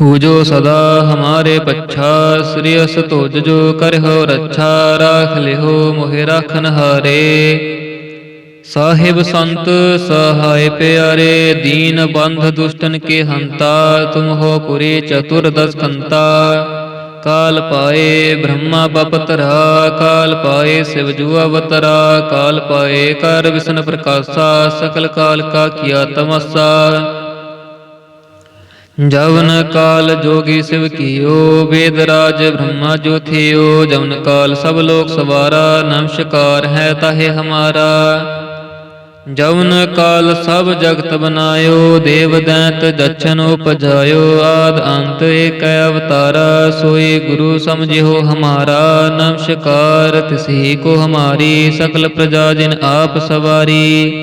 ਹੂ ਜੋ ਸਦਾ ਹਮਾਰੇ ਪੱਛਾ ਸ੍ਰੀ ਅਸ ਤੁਜ ਜੋ ਕਰਹੁ ਰੱਛਾ ਰਾਖ ਲਿਹੋ ਮੋਹਿ ਰਾਖਨ ਹਾਰੇ ਸਾਹਿਬ ਸੰਤ ਸਹਾਇ ਪਿਆਰੇ ਦੀਨ ਬੰਧ ਦੁਸ਼ਟਨ ਕੇ ਹੰਤਾ ਤੁਮ ਹੋ ਪੁਰੀ ਚਤੁਰ ਦਸ ਕੰਤਾ ਕਾਲ ਪਾਏ ਬ੍ਰਹਮਾ ਬਪਤਰਾ ਕਾਲ ਪਾਏ ਸਿਵ ਜੂ ਅਵਤਰਾ ਕਾਲ ਪਾਏ ਕਰ ਵਿਸ਼ਨ ਪ੍ਰਕਾਸ਼ਾ ਸਕਲ ਕਾਲ ਕਾ ਕੀਆ ਤਮਸਾ ਜਵਨ ਕਾਲ ਜੋਗੀ ਸਿਵ ਕੀਓ, ਵੇਦ ਰਾਜ ਬ੍ਰਹਮਾ ਜੋ ਜਵਨ ਕਾਲ ਸਭ ਲੋਕ ਸਵਾਰਾ, ਨਮਸਕਾਰ ਹੈ ਤਾਹੇ ਹਮਾਰਾ। ਜਵਨ ਕਾਲ ਸਭ ਜਗਤ ਬਨਾਇਓ, ਦੇਵ ਦੈਂਤ ਦਛਨ ਉਪਜਾਇਓ। ਆਦ ਅੰਤ ਏਕ ਅਵਤਾਰਾ, ਸੋਈ ਗੁਰੂ ਸਮਝਿਓ ਹਮਾਰਾ। ਨਮਸਕਾਰ ਤਿਸਹੀ ਕੋ ਹਮਾਰੀ, ਸਕਲ ਪ੍ਰਜਾ ਜਿਨ ਆਪ ਸਵਾਰੀ।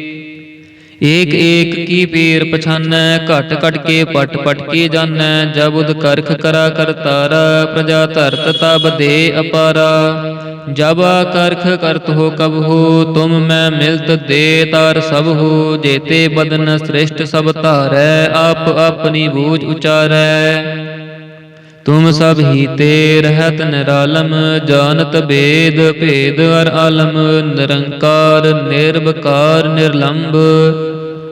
ਏਕ ਏਕ ਕੀ ਪੀਰ ਪਛਾਨੈ, ਘਟ ਘਟ ਕੇ ਪਟ ਪਟ ਕੀ ਜਾਣੈ ਜਬੁਦ ਕਰਖ ਕਰਾ ਕਰਤਾਰਾ ਪ੍ਰਜਾ ਧਰਤ ਤਬ ਦੇ ਅਪਾਰਾ। ਜਬ ਕਰਖ ਕਰਤ ਹੋ ਕਬ ਹੋ, ਤੁਮ ਮੈਂ ਮਿਲਤ ਦੇ ਤਾਰ ਸਭ ਹੋ, ਜੇਤੇ ਬਦਨ ਸ੍ਰਿਸ਼ਟ ਸਭ ਧਾਰੈ, ਆਪ ਆਪਣੀ ਬੂਝ ਉਚਾਰੈ। ਤੁਮ ਸਭ ਹੀ ਤੇ ਰਹਿਤ ਨਿਰਾਲਮ ਜਾਣਤ ਬੇਦ ਭੇਦ ਅਰ ਆਲਮ, ਨਿਰੰਕਾਰ, ਨਿਰਵਕਾਰ ਨਿਰਲੰਭ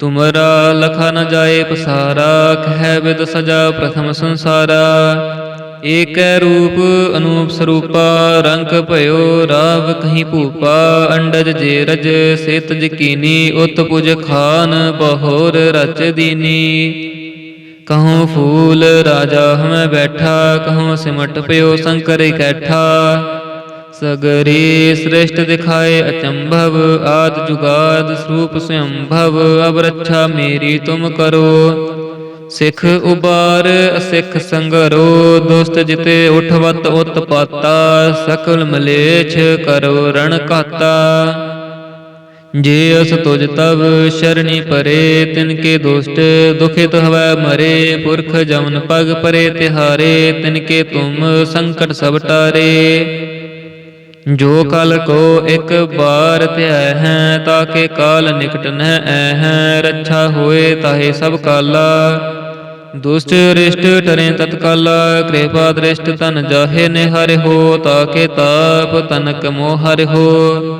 ਤੁਮਰਾ ਲਖਾ ਨ ਜਾਏ ਪਸਾਰਾ, ਕਹਿ ਵਿਦ ਸਜਾ ਪ੍ਰਥਮ ਸੰਸਾਰਾ। ਏਕੈ ਰੂਪ ਅਨੂਪ ਸਰੂਪਾ, ਰੰਗ ਭਇਓ ਰਾਵ ਕਹੀਂ ਭੂਪਾ। ਅੰਡਜ ਜੇ ਰਜ, ਸੇਤ ਜਕੀਨੀ ਉਤ ਪੁਜ ਖਾਨ ਬਹੋਰ ਰਚ ਦੀਨੀ। ਕਹੂੰ ਫੂਲ ਰਾਜਾ ਹਮੈ ਬੈਠਾ ਕਹੂੰ ਸਿਮਟ ਪਿਓ ਸੰਕਰ ਇਕੈਠਾ। ਸਗਰੀ ਸ੍ਰਿਸ਼ਟ ਦਿਖਾਏ ਅਚੰਭਵ, ਆਦ ਜੁਗਾਦ ਸਰੂਪ ਸੰਭਵ, ਅਬ ਰੱਛਾ ਮੇਰੀ ਤੁਮ ਕਰੋ। ਸਿੱਖ ਉਬਾਰ, ਅਸਿੱਖ ਸੰਗਰੋ ਦੁਸਤ ਜਿਤੇ ਉਠਵਤ ਉਤਪਾਤਾ, ਸਕਲ ਮਲੇਛ ਕਰੋ ਰਣ ਕਾਤਾ ਜੇ ਅਸ ਤੁਜ ਤਵ ਸ਼ਰਣੀ ਪਰੇ, ਤਿਨ ਕੇ ਦੁਸ਼ਟ ਦੁਖਿਤ ਹਵੈ ਮਰੇ, ਪੁਰਖ ਜਮਨ ਪਗ ਪਰੇ ਤਿਹਾਰੇ, ਤਿਨ ਕੇ ਤੁਮ ਸੰਕਟ ਸਭ ਟਾਰੇ। ਜੋ ਕਲ ਕੋ ਇੱਕ ਬਾਰ ਧਿਆ ਹੈ, ਤਾਕੇ ਕਾਲ ਨਿਕਟ ਨ ਐ ਹੈ, ਰੱਛਾ ਹੋਏ ਤਾਹੇ ਸਭ ਕਾਲਾ। ਦੁਸ਼ਟ ਰਿਸ਼ਟ ਟਰੇ ਤਤਕਾਲਾ, ਕਿਰਪਾ ਦ੍ਰਿਸ਼ਟ ਤਨ ਜਾਹੇ ਨੇ ਹਰਿ ਹੋ, ਤਾਕੇ ਤਾਪ ਤਨਕ ਮੋਹ ਹਰਿ ਹੋ।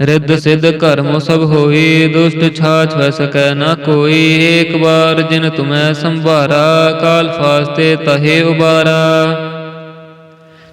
ਰਿੱਧ ਸਿੱਧ ਕਰਮ ਸਭ ਹੋਈ, ਦੁਸ਼ਟ ਛਾਛ ਸਕੈ ਨਾ ਕੋਈ। ਏਕ ਬਾਰ ਜਿਨ ਤੁਮੈ ਸੰਭਾਰਾ, ਕਾਲ ਫਾਸਤੇ ਤਹੇ ਉਬਾਰਾ।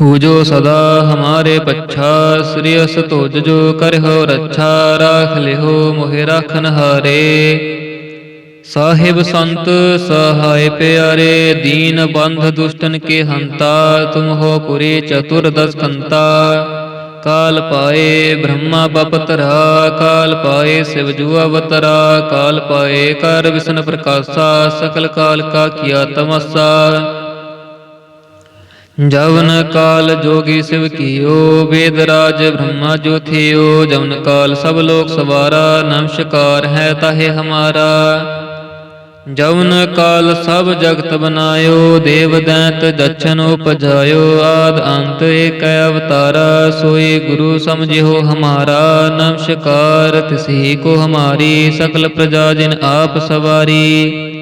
ਹੋ ਜੋ ਸਦਾ ਹਮਾਰੇ ਪੱਛਾ, ਸ੍ਰੀ ਅਸ ਤੁਜ ਜੋ ਕਰਹੁ ਰੱਛਾ, ਰਾਖ ਲਿਹੋ ਮੋਹਿ ਰਾਖਨ ਹਾਰੇ। ਸਾਹਿਬ ਸੰਤ, ਸਹਾਇ ਪਿਆਰੇ, ਦੀਨ ਬੰਧ ਦੁਸ਼ਟਨ ਕੇ ਹੰਤਾ, ਤੁਮ ਹੋ ਪੁਰੇ ਚਤੁਰ ਦਸ ਕੰਤਾ ਕਾਲ ਪਾਏ ਬ੍ਰਹਮਾ ਬਪਤਰਾ, ਕਾਲ ਪਾਏ ਸਿਵ ਜੂ ਅਵਤਰਾ, ਕਾਲ ਪਾਏ ਕਰ ਵਿਸ਼ਨ ਪ੍ਰਕਾਸ਼ਾ, ਸਕਲ ਕਾਲ ਕਾ ਕੀਆ ਤਮਸਾ। ਜਵਨ ਕਾਲ ਜੋਗੀ ਸਿਵ ਕੀਓ, ਵੇਦ ਰਾਜ ਬ੍ਰਹਮਾ ਜੋ ਥਿਓ ਜਵਨ ਕਾਲ ਸਭ ਲੋਕ ਸਵਾਰਾ ਨਮਸਕਾਰ ਹੈ ਤਾਹੇ ਹਮਾਰਾ। ਜਵਨ ਕਾਲ ਸਭ ਜਗਤ ਬਨਾਇਓ, ਦੇਵ ਦੈਂਤ ਦਛਨ ਉਪਜਾਇਓ, ਆਦ ਅੰਤ ਏਕ ਅਵਤਾਰਾ, ਸੋਈ ਗੁਰੂ ਸਮਝਿਓ ਹਮਾਰਾ। ਨਮਸਕਾਰ ਤਿਸਹੀ ਕੋ ਹਮਾਰੀ, ਸਕਲ ਪ੍ਰਜਾ ਜਿਨ ਆਪ ਸਵਾਰੀ।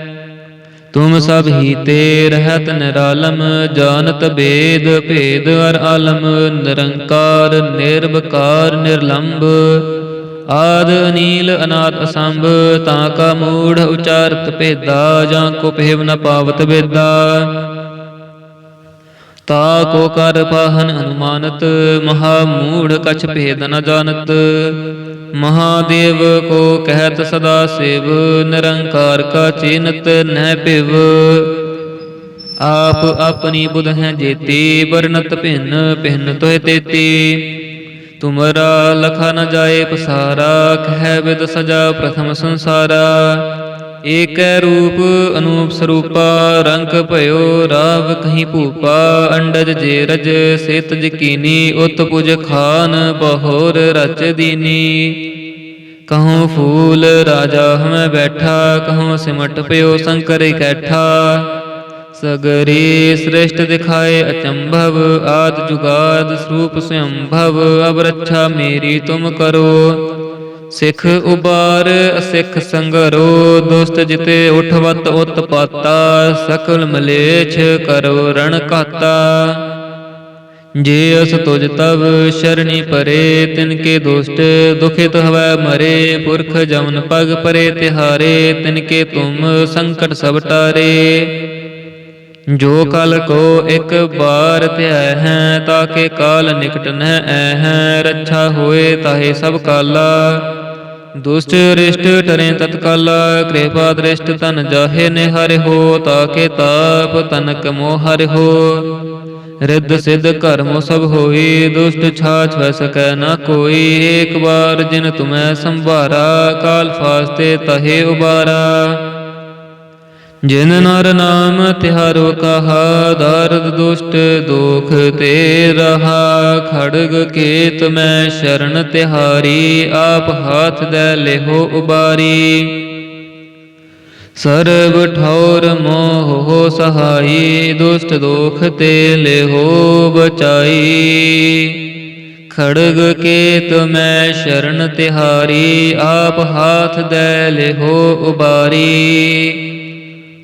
ਤੁਮ ਸਭ ਹੀ ਤੇ ਰਹਿਤ ਨਿਰਾਲਮ, ਜਾਣਤ ਬੇਦ, ਭੇਦ ਅਰ ਆਲਮ, ਨਿਰੰਕਾਰ, ਨਿਰਵਕਾਰ ਨਿਰਲੰਭ ਆਦ ਅਨੀਲ ਅਨਾਦ ਅਸੰਭ, ਤਾਂ ਕਾ ਮੂੜ ਉਚਾਰਤ ਭੇਦਾ, ਜਾਂ ਕੋ ਪਹਿਵ ਨ ਪਾਵਤ ਵੇਦਾ। ਤਾ ਕੋ ਕਰ ਪਾਹਨ ਅਨੁਮਾਨਤ, ਮਹਾ ਮੂੜ ਕਛ ਭੇਦ ਨ ਜਾਣਤ। ਮਹਾਦੇਵ ਕੋ ਕਹਿਤ ਸਦਾ ਸੇਵ, ਨਿਰੰਕਾਰ ਕਾ ਚਿਨਤ ਨਹਿ ਭਿਵ। ਆਪ ਆਪਣੀ ਬੁਧ ਹੈ ਜੇਤੀ ਵਰਨਤ ਭਿੰਨ ਭਿੰਨ ਤੋਹਿ ਤੇਤੀ। ਤੁਮਰਾ ਲਖਾ ਨ ਜਾਏ ਪਸਾਰਾ, ਕਹਿ ਵਿਦ ਸਜਾ ਪ੍ਰਥਮ ਸੰਸਾਰਾ। ਏਕੈ ਰੂਪ ਅਨੂਪ ਸਰੂਪਾ, ਰੰਗ ਭਇਓ ਰਾਵ ਕਹੀਂ ਭੂਪਾ, ਅੰਡਜ ਜੇ ਰਜ ਸੇਤ ਜਕੀਨੀ, ਉਤ ਪੁਜ ਖਾਨ ਬਹੋਰ ਰਚ ਦੀਨੀ। ਕਹੂੰ ਫੂਲ ਰਾਜਾ ਹਮੈ ਬੈਠਾ, ਕਹੂੰ ਸਿਮਟ ਪਿਓ ਸੰਕਰ ਇਕੱਠਾ। ਸਗਰੀ ਸ੍ਰਿਸ਼ਟ ਦਿਖਾਏ ਅਚੰਭਵ, ਆਦ ਜੁਗਾਦ ਸਰੂਪ ਸੰਭਵ ਅਬ ਰੱਛਾ ਮੇਰੀ ਤੁਮ ਕਰੋ। ਸਿੱਖ ਉਬਾਰ ਸਿੱਖ ਸੰਗਰੋ ਦੁਸਤ ਜਿਤੇ ਉਠਵਤ ਉਤਪਾਤਾ, ਸਕਲ ਮਲੇਛ ਕਰੋ ਰਣ ਘਾਤਾ। ਜੇ ਅਸ ਤੁਜ ਤਵ ਸ਼ਰਣੀ ਪਰੇ, ਤਿਨ ਕੇ ਦੁਸ਼ਟ ਦੁਖਿਤ ਹਵੈ ਮਰੇ, ਪੁਰਖ ਜਮਨ ਪਗ ਪਰੇ ਤਿਹਾਰੇ, ਤਿਨ ਕੇ ਤੁਮ ਸੰਕਟ ਸਭ ਟਾਰੇ। ਜੋ ਕਲ ਕੋ ਇੱਕ ਬਾਰ ਧਿਆ ਹੈ ਤਾਕੇ ਕਾਲ ਨਿਕਟ ਨਹਿ ਐ ਹੈ, ਰੱਛਾ ਹੋਏ ਤਾਹੇ ਸਭ ਕਾਲਾ। ਦੁਸ਼ਟ ਰਿਸ਼ਟ ਟਰੇ ਤਤਕਾਲਾ, ਕਿਰਪਾ ਦ੍ਰਿਸ਼ਟ ਤਨ ਜਾਹੇ ਨਿਹਰਿ ਹੋ, ਤਾਕੇ ਤਾਪ ਤਨਕ ਮੋਹ ਹੋ। ਰਿੱਧ ਸਿੱਧ ਕਰਮ ਸਭ ਹੋਈ, ਦੁਸ਼ਟ ਛਾਛ ਸਕੈ ਨਾ ਕੋਈ। ਏਕ ਵਾਰ ਜਿਨ ਤੁਮੈ ਸੰਭਾਰਾ, ਕਾਲ ਫਾਸਤੇ ਤਹੇ ਉਬਾਰਾ। ਜਿਨ ਨਰ ਨਾਮ ਤਿਹਾਰੋ ਕਹਾ, ਦਰਦ ਦੁਸ਼ਟ ਦੁਖ ਤੇ ਰਹਾ, ਖੜਗ ਕੇਤ ਮੈਂ ਸ਼ਰਨ ਤਿਹਾਰੀ, ਆਪ ਹਾਥ ਦੇ ਲਿਹੋ ਉਬਾਰੀ। ਸਰਬ ਠੌਰ ਮੋਹ ਸਹਾਈ, ਦੁਸ਼ਟ ਦੁਖ ਤੇ ਲਿਹੋ ਬਚਾਈ। ਖੜਗ ਕੇਤ ਮੈਂ ਸ਼ਰਨ ਤਿਹਾਰੀ, ਆਪ ਹਾਥ ਦੇ ਲਿਹੋ ਉਬਾਰੀ।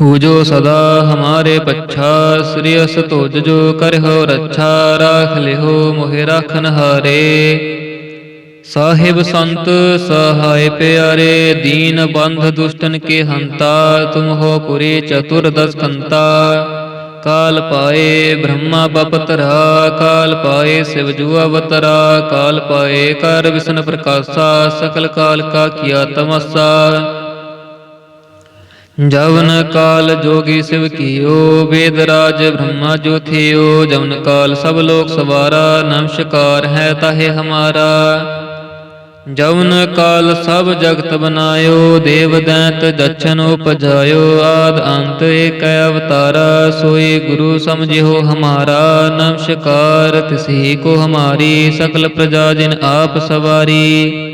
ਹੂ ਜੋ ਸਦਾ ਹਮਾਰੇ ਪੱਛਾ, ਸ੍ਰੀ ਅਸ ਤੁਜ ਜੋ ਕਰਹੁ ਰੱਛਾ, ਰਾਖ ਲਿਹੋ ਮੋਹਿ ਰਾਖਨ ਹਾਰੇ। ਸਾਹਿਬ ਸੰਤ, ਸਹਾਇ ਪਿਆਰੇ, ਦੀਨ ਬੰਧ ਦੁਸ਼ਟਨ ਕੇ ਹੰਤਾ, ਤੁਮ ਹੋ ਪੁਰੇ ਚਤੁਰ ਦਸ ਕੰਤਾ। ਕਾਲ ਪਾਏ ਬ੍ਰਹਮਾ ਬਪਤਰਾ ਕਾਲ ਪਾਏ ਸਿਵ ਜੂ ਅਵਤਰਾ, ਕਾਲ ਪਾਏ ਕਰ ਵਿਸ਼ਨ ਪ੍ਰਕਾਸ਼ਾ, ਸਕਲ ਕਾਲ ਕਾ ਕੀਆ ਤਮਸਾ। ਜਵਨ ਕਾਲ ਜੋਗੀ ਸਿਵ ਕੀਓ, ਵੇਦ ਰਾਜ ਬ੍ਰਹਮਾ ਜੋ ਥਿਓ ਜਵਨ ਕਾਲ ਸਭ ਲੋਕ ਸਵਾਰਾ ਨਮਸਕਾਰ ਹੈ ਤਾਹੇ ਹਮਾਰਾ। ਜਵਨ ਕਾਲ ਸਭ ਜਗਤ ਬਨਾਇਓ, ਦੇਵ ਦੈਂਤ ਦਛਨ ਉਪਜਾਇਓ, ਆਦ ਅੰਤ ਏਕ ਅਵਤਾਰਾ, ਸੋਈ ਗੁਰੂ ਸਮਝਿਓ ਹਮਾਰਾ। ਨਮਸਕਾਰ ਤਿਸਹੀ ਕੋ ਹਮਾਰੀ, ਸਕਲ ਪ੍ਰਜਾ ਜਿਨ ਆਪ ਸਵਾਰੀ।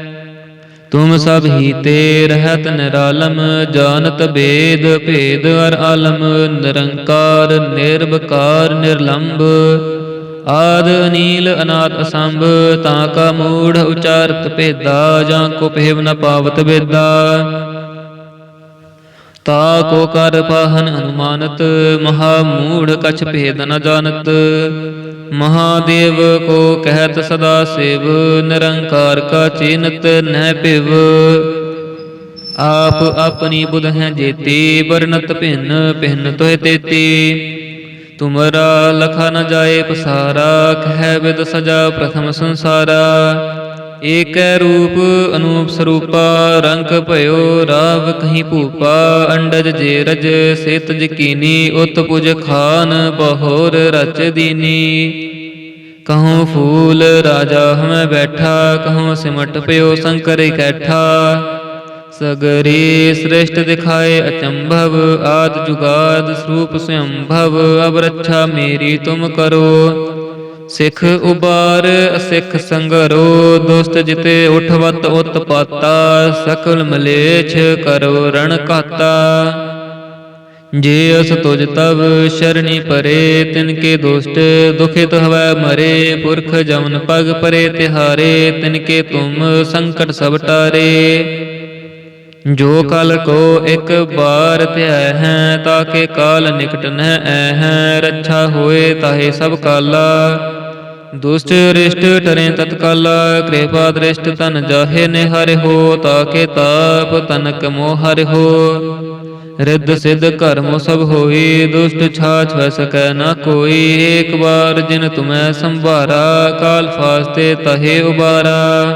ਤੁਮ ਸਭ ਹੀ ਤੇ ਰਹਿਤ ਨਿਰਾਲਮ, ਜਾਣਤ ਬੇਦ, ਭੇਦ ਅਰ ਆਲਮ, ਨਿਰੰਕਾਰ ਨਿਰਭਕਾਰ ਨਿਰਲੰਭ ਆਦ ਅਨੀਲ ਅਨਾਦ ਅਸੰਭ, ਤਾਂ ਕਾ ਮੂੜ ਉਚਾਰਤ ਭੇਦਾ, ਜਾਂ ਕੋ ਭੇਵ ਨ ਪਾਵਤ ਵੇਦਾ। ਤਾ ਕੋ ਕਰ ਪਾਹਨ ਅਨੁਮਾਨਤ, ਮਹਾ ਮੂੜ ਕਛ ਭੇਦ ਨ ਜਾਣਤ। ਮਹਾਦੇਵ ਕੋ ਕਹਿਤ ਸਦਾ ਸੇਵ, ਨਿਰੰਕਾਰ ਕਾ ਚਿਨਤ ਨਹਿ ਭਿਵ। ਆਪ ਆਪਣੀ ਬੁਧ ਹੈ ਜੇਤੀ ਵਰਨਤ ਭਿੰਨ ਭਿੰਨ ਤੋਹਿ ਤੇਤੀ। ਤੁਮਰਾ ਲਖਾ ਨ ਜਾਏ ਪਸਾਰਾ, ਕਹਿ ਵਿਦ ਸਜਾ ਪ੍ਰਥਮ ਸੰਸਾਰਾ। ਏਕ ਰੂਪ ਅਨੂਪ ਸਰੂਪਾ ਰੰਗ ਭਇਓ ਰਾਵ ਕਹੀਂ ਭੂਪਾ, ਅੰਡਜ ਜੇ ਰਜ ਸੇਤ ਜਕੀਨੀ, ਉਤ ਪੁਜ ਖਾਨ ਬਹੋਰ ਰਚ ਦੀਨੀ। ਕਹਉ ਫੂਲ ਰਾਜਾ ਹਮੈ ਬੈਠਾ ਕਹਉ ਸਿਮਟ ਪਿਓ ਸੰਕਰ ਇਕੱਠਾ। ਸਗਰੇ ਸ੍ਰਿਸ਼ਟ ਦਿਖਾਏ ਅਚੰਭਵ, ਆਦ ਜੁਗਾਦ ਸਰੂਪ ਸੰਭਵ ਅਬ ਰੱਛਾ ਮੇਰੀ ਤੁਮ ਕਰੋ। ਸਿੱਖ ਉਬਾਰ, ਅਸਿੱਖ ਸੰਗਰੋ ਦੁਸਤ ਜਿਤੇ ਉਠਵਤ ਉਤਪਾਤਾ, ਸਕਲ ਮਲੇਛ ਕਰੋ ਰਣ ਕਾਤਾ ਜੇ ਅਸ ਤੁਜ ਤਵ ਸ਼ਰਣੀ ਪਰੇ, ਤਿਨ ਕੇ ਦੁਸ਼ਟ ਦੁਖਿਤ ਹਵੈ ਮਰੇ, ਪੁਰਖ ਜਮਨ ਪਗ ਪਰੇ ਤਿਹਾਰੇ, ਤਿਨ ਕੇ ਤੁਮ ਸੰਕਟ ਸਭ ਟਾਰੇ। ਜੋ ਕਲ ਕੋ ਇੱਕ ਬਾਰ ਧਿਆ ਹੈ ਤਾਕੇ ਕਾਲ ਨਿਕਟ ਨਹਿ ਐ ਹੈ, ਰੱਛਾ ਹੋਏ ਤਾਹੇ ਸਭ ਕਾਲਾ। ਦੁਸ਼ਟ ਰਿਸ਼ਟ ਟਰੇ ਤਤਕਾਲ, ਕਿਰਪਾ ਦ੍ਰਿਸ਼ਟ ਤਨ ਜਾਹੇ ਨੇ ਹਰਿ ਹੋ, ਤਾਕੇ ਤਾਪ ਤਨਕ ਮੋਹ ਹਰਿ ਹੋ। ਰਿੱਧ ਸਿੱਧ ਕਰਮ ਸਭ ਹੋਈ, ਦੁਸ਼ਟ ਛਾਛ ਵੈ ਸਕੈ ਨਾ ਕੋਈ। ਏਕ ਬਾਰ ਜਿਨ ਤੁਮੈ ਸੰਭਾਰਾ, ਕਾਲ ਫਾਸਤੇ ਤਹੇ ਉਬਾਰਾ।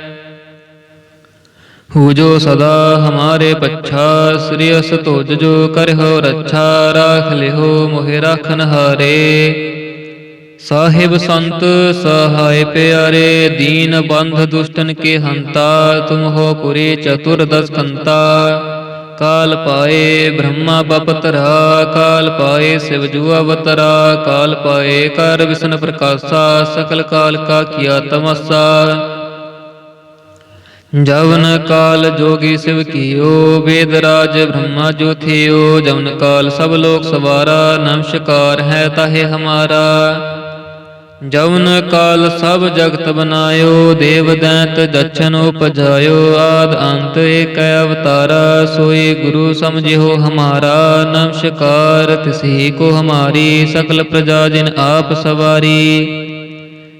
ਹੂ ਜੋ ਸਦਾ ਹਮਾਰੇ ਪੱਛਾ, ਸ੍ਰੀ ਅਸ ਤੁਜ ਜੋ ਕਰਹੁ ਰੱਛਾ, ਰਾਖ ਲਿਹੋ ਮੋਹਿ ਰਾਖਨ ਹਾਰੇ ਸਾਹਿਬ ਸੰਤ, ਸਹਾਇ ਪਿਆਰੇ, ਦੀਨ ਬੰਧ ਦੁਸ਼ਟਨ ਕੇ ਹੰਤਾ, ਤੁਮ ਹੋ ਪੁਰੀ ਚਤੁਰ ਦਸ ਕਾਲ ਪਾਏ ਬ੍ਰਹਮਾ ਬਪਤਰਾ, ਕਾਲ ਪਾਏ ਸਿਵ ਜੂ ਅਵਤਰਾ, ਕਾਲ ਪਾਏ ਕਰ ਵਿਸ਼ਨ ਪ੍ਰਕਾਸ਼ਾ, ਸਕਲ ਕਾਲ ਕਾ ਕੀਆ ਤਮਸਾ। ਜਵਨ ਕਾਲ ਜੋਗੀ ਸਿਵ ਕੀਓ, ਵੇਦ ਰਾਜ ਬ੍ਰਹਮਾ ਜੋ ਥਿਓ ਜਵਨ ਕਾਲ ਸਭ ਲੋਕ ਸਵਾਰਾ ਨਮਸਕਾਰ ਹੈ ਤਾਹੇ ਹਮਾਰਾ। ਜਵਨ ਕਾਲ ਸਭ ਜਗਤ ਬਨਾਇਓ, ਦੇਵ ਦੈਂਤ ਦਛਨ ਉਪਜਾਇਓ, ਆਦ ਅੰਤ ਏਕ ਅਵਤਾਰਾ, ਸੋਈ ਗੁਰੂ ਸਮਝਿਓ ਹਮਾਰਾ। ਨਮਸਕਾਰ ਤਿਸਹੀ ਕੋ ਹਮਾਰੀ, ਸਕਲ ਪ੍ਰਜਾ ਜਿਨ ਆਪ ਸਵਾਰੀ।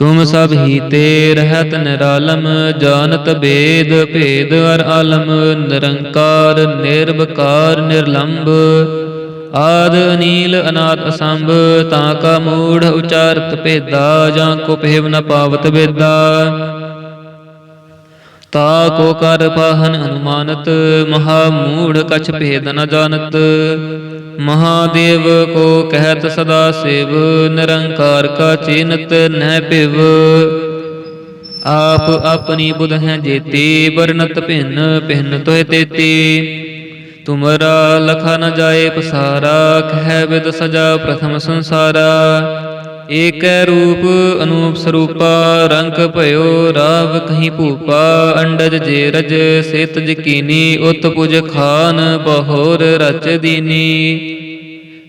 ਤੁਮ ਸਭ ਹੀ ਤੇ ਰਹਿਤ ਨਿਰਾਲਮ, ਜਾਣਤ ਭੇਦ ਭੇਦ ਅਰ ਆਲਮ, ਨਿਰੰਕਾਰ ਨਿਰਭਕਾਰ ਨਿਰਲੰਭ ਆਦ ਅਨੀਲ ਅਨਾਤ ਅਸੰਭ, ਤਾਂ ਕਾ ਮੂੜ ਉਚਾਰਤ ਭੇਦਾ, ਜਾਂ ਕੋ ਪਹਿਵ ਨ ਪਾਵਤ ਵੇਦਾ। ਤਾ ਕੋ ਕਰ ਪਾਹਨ ਅਨੁਮਾਨਤ, ਮਹਾ ਮੂੜ ਕਛ ਭੇਦ ਨ ਜਾਣਤ। ਮਹਾਦੇਵ ਕੋ ਕਹਿਤ ਸਦਾ ਸਿਵ, ਨਿਰੰਕਾਰ ਕਾ ਚਿਨਤ ਨਹਿ ਭਿਵ। ਆਪ ਆਪਣੀ ਬੁਧ ਹੈ ਜੇਤੀ ਵਰਨਤ ਭਿੰਨ ਭਿੰਨ ਤੋਹਿ ਤੇਤੀ। ਤੁਮਰਾ ਲਖਾ ਨ ਜਾਏ ਪਸਾਰਾ, ਕਹਿ ਵਿਦ ਸਜਾ ਪ੍ਰਥਮ ਸੰਸਾਰਾ। ਏਕ ਰੂਪ ਅਨੂਪ ਸਰੂਪਾ, ਰੰਗ ਭਇਓ ਰਾਵ ਕਹੀਂ ਭੂਪਾ, ਅੰਡਜ ਜੇ ਰਜ ਸਿਤ ਜਕੀਨੀ, ਉਤ ਪੁਜ ਖਾਨ ਬਹੋਰ ਰਚ ਦੀਨੀ।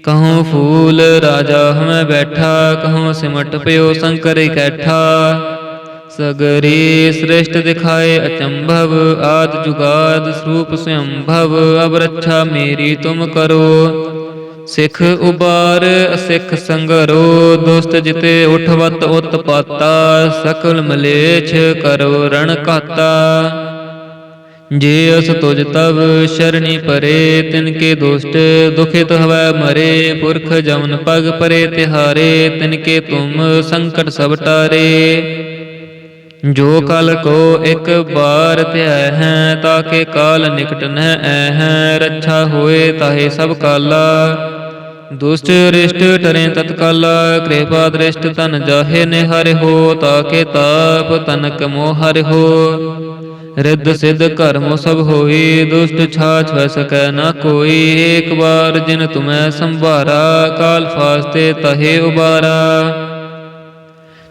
ਕਹਉ ਫੂਲ ਰਾਜਾ ਹਮੈ ਬੈਠਾ, ਕਹਉ ਸਿਮਟ ਪਿਓ ਸੰਕਰ ਇਕੈਠਾ। ਸਗਰੀ ਸ੍ਰਿਸ਼ਟ ਦਿਖਾਏ ਅਚੰਭਵ, ਆਦ ਜੁਗਾਦ ਸਰੂਪ ਸੰਭਵ ਅਬ ਰੱਛਾ ਮੇਰੀ ਤੁਮ ਕਰੋ। ਸਿੱਖ ਉਬਾਰ, ਅਸਿੱਖ ਸੰਗਰੋ, ਦੁਸਤ ਜਿਤੇ ਉਠਵਤ ਉਤਪਾਤਾ, ਸਕਲ ਮਲੇਛ ਕਰੋ ਰਣ ਕਾਤਾ ਜੇ ਅਸ ਤੁਜ ਤਵ ਸ਼ਰਣੀ ਪਰੇ, ਤਿਨ ਕੇ ਦੁਸ਼ਟ ਦੁਖਿਤ ਹਵੈ ਮਰੇ, ਪੁਰਖ ਜਮਨ ਪਗ ਪਰੇ ਤਿਹਾਰੇ, ਤਿਨ ਕੇ ਤੁਮ ਸੰਕਟ ਸਭ ਟਾਰੇ। ਜੋ ਕਲ ਕੋ ਇੱਕ ਬਾਰ ਧਿਆ ਹੈ ਤਾਕੇ ਕਾਲ ਨਿਕਟ ਨ ਐ ਹੈ, ਰੱਛਾ ਹੋਏ ਤਾਹੇ ਸਭ ਕਾਲਾ। ਦੁਸ਼ਟ ਰਿਸ਼ਟ ਟਰੇ ਤਤਕਾਲਾ, ਕਿਰਪਾ ਦ੍ਰਿਸ਼ਟ ਤਨ ਜਾਹੇ ਨੇ ਹਰਿ ਹੋ, ਤਾਕੇ ਤਾਪ ਤਨਕ ਮੋਹ ਹਰਿ ਹੋ। ਰਿੱਧ ਸਿੱਧ ਕਰਮ ਸਭ ਹੋਈ, ਦੁਸ਼ਟ ਛਾਛ ਵੈ ਸਕੈ ਨਾ ਕੋਈ। ਏਕ ਬਾਰ ਜਿਨ ਤੁਮੈ ਸੰਭਾਰਾ, ਕਾਲ ਫਾਸਤੇ ਤਹੇ ਉਬਾਰਾ।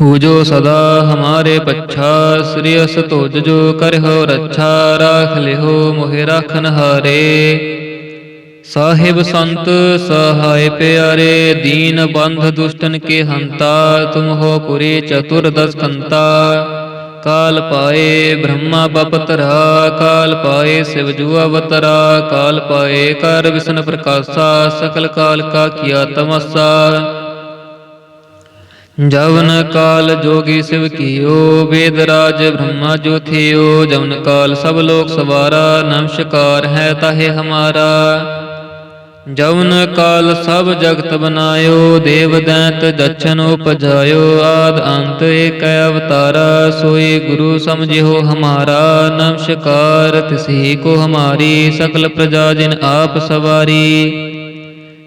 ਹੋ ਜੋ ਸਦਾ ਹਮਾਰੇ ਪੱਛਾ, ਸ੍ਰੀ ਅਸ ਤੁਜ ਜੋ ਕਰਹੁ ਰੱਛਾ, ਰਾਖ ਲਿਹੋ ਮੋਹਿ ਰਾਖਨ ਹਾਰੇ। ਸਾਹਿਬ ਸੰਤ, ਸਹਾਇ ਪਿਆਰੇ, ਦੀਨ ਬੰਧ ਦੁਸ਼ਟਨ ਕੇ ਹੰਤਾ, ਤੁਮ ਹੋ ਪੁਰੀ ਚਤੁਰ ਦਸ ਕੰਤਾ। ਕਾਲ ਪਾਏ ਬ੍ਰਹਮਾ ਬਪਤਰਾ, ਕਾਲ ਪਾਏ ਸਿਵ ਜੂ ਅਵਤਰਾ, ਕਾਲ ਪਾਏ ਕਰ ਵਿਸ਼ਨ ਪ੍ਰਕਾਸ਼ਾ, ਸਕਲ ਕਾਲ ਕਾ ਕੀਆ ਤਮਸਾ। ਜਵਨ ਕਾਲ ਜੋਗੀ ਸਿਵ ਕੀਓ, ਵੇਦ ਰਾਜ ਬ੍ਰਹਮਾ ਜੋ ਥਿਓ। ਜਵਨ ਕਾਲ ਸਭ ਲੋਕ ਸਵਾਰਾ ਨਮਸਕਾਰ ਹੈ ਤਾਹੇ ਹਮਾਰਾ। ਜਵਨ ਕਾਲ ਸਭ ਜਗਤ ਬਨਾਇਓ, ਦੇਵ ਦੈਂਤ ਦਛਨ ਉਪਜਾਇਓ। ਆਦ ਅੰਤ ਏਕ ਅਵਤਾਰਾ, ਸੋਈ ਗੁਰੂ ਸਮਝਿਓ ਹਮਾਰਾ। ਨਮਸਕਾਰ ਤਿਸਹੀ ਕੋ ਹਮਾਰੀ, ਸਕਲ ਪ੍ਰਜਾ ਜਿਨ ਆਪ ਸਵਾਰੀ।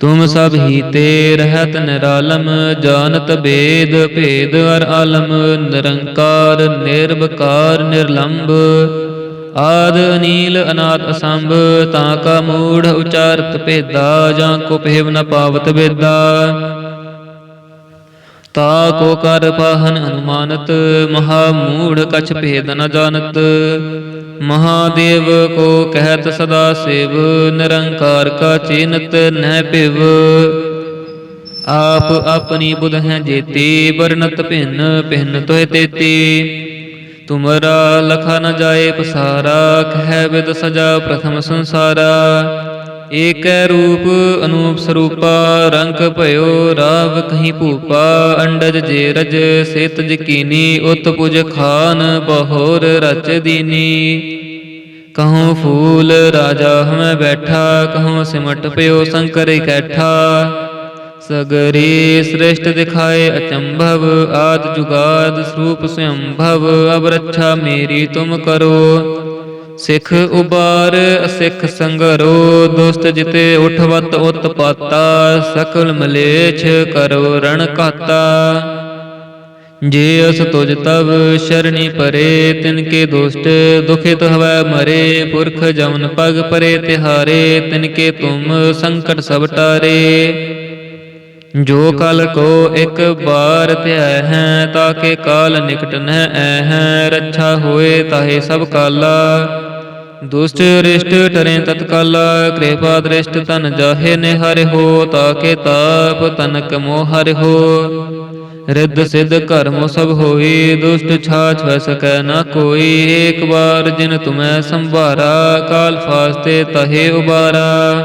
ਤੁਮ ਸਭ ਹੀ ਤੇ ਰਹਿਤ ਨਿਰਾਲਮ ਜਾਣਤ ਬੇਦ ਭੇਦ ਅਰ ਆਲਮ ਨਿਰੰਕਾਰ ਨਿਰਵਕਾਰ ਨਿਰਲੰਭ ਆਦ ਅਨੀਲ ਅਨਾਦ ਅਸੰਭ ਤਾਂ ਕਾ ਮੂੜ ਉਚਾਰਤ ਭੇਦਾ ਜਾਂ ਕੋ ਭੇਵ ਨ ਪਾਵਤ ਵੇਦਾ ਤਾ ਕੋ ਕਰ ਪਾਹਨ ਅਨੁਮਾਨਤ ਮਹਾ ਮੂੜ ਕਛ ਭੇਦ ਨ ਜਾਣਤ ਮਹਾਦੇਵ ਕੋ ਕਹਿਤ ਸਦਾ ਸੇਵ, ਨਿਰੰਕਾਰ ਕਾ ਚਿਨਤ ਨਹਿ ਭਿਵ। ਆਪ ਆਪਣੀ ਬੁਧ ਹੈ ਜੇਤੀ ਵਰਨਤ ਭਿੰਨ ਭਿੰਨ ਤੋਹਿ ਤੇਤੀ। ਤੁਮਰਾ ਲਖਾ ਨ ਜਾਏ ਪਸਾਰਾ, ਕਹਿ ਵਿਦ ਸਜਾ ਪ੍ਰਥਮ ਸੰਸਾਰਾ। ਏਕੈ ਰੂਪ ਅਨੂਪ ਸਰੂਪਾ, ਰੰਗ ਭਇਓ ਰਾਵ ਕਹੀਂ ਭੂਪਾ, ਅੰਡਜ ਜੇ ਰਜ ਸੇਤ ਜਕੀਨੀ, ਉਤ ਪੁਜ ਖਾਨ ਬਹੋਰ ਰਚ ਦੀਨੀ। ਕਹੂੰ ਫੂਲ ਰਾਜਾ ਹਮੈ ਬੈਠਾ ਕਹੂੰ ਸਿਮਟ ਪਿਓ ਸੰਕਰ ਇਕੈਠਾ। ਸਗਰੀ ਸ੍ਰਿਸ਼ਟ ਦਿਖਾਏ ਅਚੰਭਵ, ਆਦ ਜੁਗਾਦ ਸਰੂਪ ਸੰਭਵ ਅਬ ਰੱਛਾ ਮੇਰੀ ਤੁਮ ਕਰੋ। ਸਿੱਖ ਉਬਾਰ, ਅਸਿੱਖ ਸੰਗਰੋ, ਦੁਸਤ ਜਿਤੇ ਉਠਵਤ ਉਤਪਾਤਾ, ਸਕਲ ਮਲੇਛ ਕਰੋ ਰਣ ਕਾਤਾ ਜੇ ਅਸ ਤੁਜ ਤਬ ਸ਼ਰਣੀ ਪਰੇ, ਤਿਨ ਕੇ ਦੁਸ਼ਟ ਦੁਖਿਤ ਹਵੈ ਮਰੇ, ਪੁਰਖ ਜਮਨ ਪਗ ਪਰੇ ਤਿਹਾਰੇ, ਤਿਨ ਕੇ ਤੁਮ ਸੰਕਟ ਸਭ ਟਾਰੇ। ਜੋ ਕਲ ਕੋ ਇੱਕ ਬਾਰ ਧਿਆਇ ਹੈ ਤਾਕੇ ਕਾਲ ਨਿਕਟ ਨ ਐ ਹੈ, ਰੱਛਾ ਹੋਏ ਤਾਹੇ ਸਭ ਕਾਲਾ। ਦੁਸ਼ਟ ਰਿਸ਼ਟ ਟਰੇ ਤਤਕਾਲਾ, ਕਿਰਪਾ ਦ੍ਰਿਸ਼ਟ ਤਨ ਜਾਹੇ ਨੇ ਹਰਿ ਹੋ, ਤਾਕੇ ਤਾਪ ਤਨਕ ਮੋਹ ਹਰਿ ਹੋ। ਰਿੱਧ ਸਿੱਧ ਕਰਮ ਸਭ ਹੋਈ, ਦੁਸ਼ਟ ਛਾਛ ਵੈ ਸਕੈ ਨਾ ਕੋਈ। ਏਕ ਬਾਰ ਜਿਨ ਤੁਮੈ ਸੰਭਾਰਾ, ਕਾਲ ਫਾਸਤੇ ਤਹੇ ਉਬਾਰਾ।